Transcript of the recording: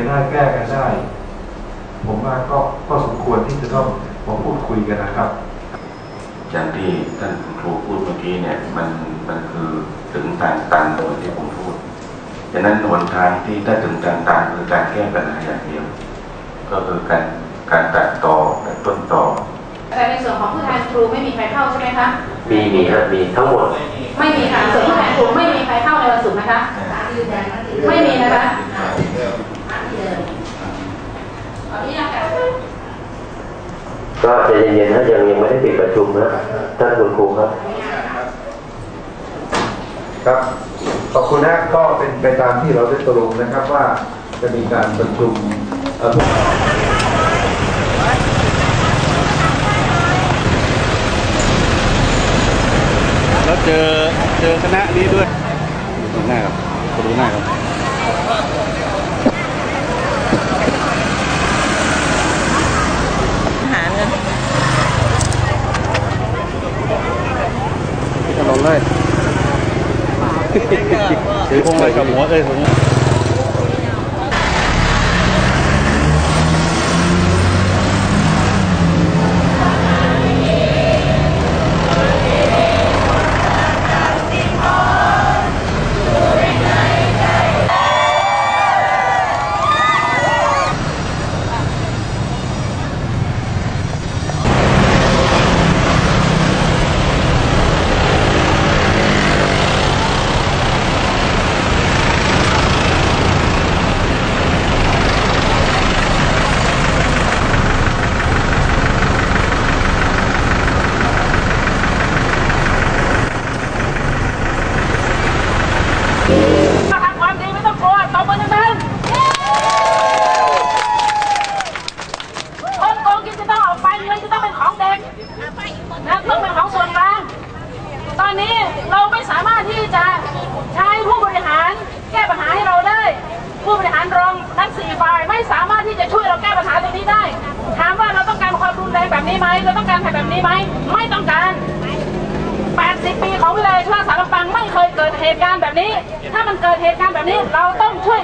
กันได้แก้กันได้ ผมว่าก็ก็สมควรที่จะต้องมาพูดคุยกันนะครับอย่างที่ท่านครูพูดเมื่อกี้เนี่ยมันมันคือถึงทางตันเหมือนที่ผมพูดฉะนั้นหนทางที่ถ้าถึงทางตันคือการแก้ปัญหาอย่างเดียว ก็คือการการตัดต่อและต้นต่อแต่ในส่วนของผู้แทนครูไม่มีใครเข้าใช่ไหมคะ มีมีครับมีทั้งหมด ไม่มีค่ะส่วนผู้แทนครูไม่มีใครเข้าในวันศุกร์นะคะ ไม่มีนะคะขออนุญาตค่ะ ก็ใจเย็นๆนะยังยังไม่ได้ปิดประชุมนะท่านคุณครูครับ ครับขอบคุณนะก็เป็นไปตามที่เราได้ตกลงนะครับว่าจะมีการประชุมเอ่อแล้วเจอเจอคณะนี้ด้วยดูหน้าครับดูหน้าครับ หาเงิน จะลงเลย ถือพวงอะไรกับหัวเลยผม ถ้าทำความดีไม่ต้องกลัวตบมือดังๆคนโกงกินจะต้องออกไปเงินจะต้องเป็นของเด็กนะต้องเป็นของส่วนกลาง ตอนนี้เราไม่สามารถที่จะใช้ผู้บริหารแก้ปัญหาให้เราได้ ผู้บริหารรองทั้งสี่ฝ่ายไม่สามารถที่จะช่วยเราแก้ปัญหาตรงนี้ได้ ถามว่าเราต้องการความรุนแรงแบบนี้ไหมเราต้องการแบบ นี้ไหม ไม่ต้องการ 80 ปีของวิเลยชาสารลำปางไม่เคยเกิดเหตุการณ์แบบนี้ ถ้ามันเกิดเหตุการณ์แบบนี้เราต้องช่วย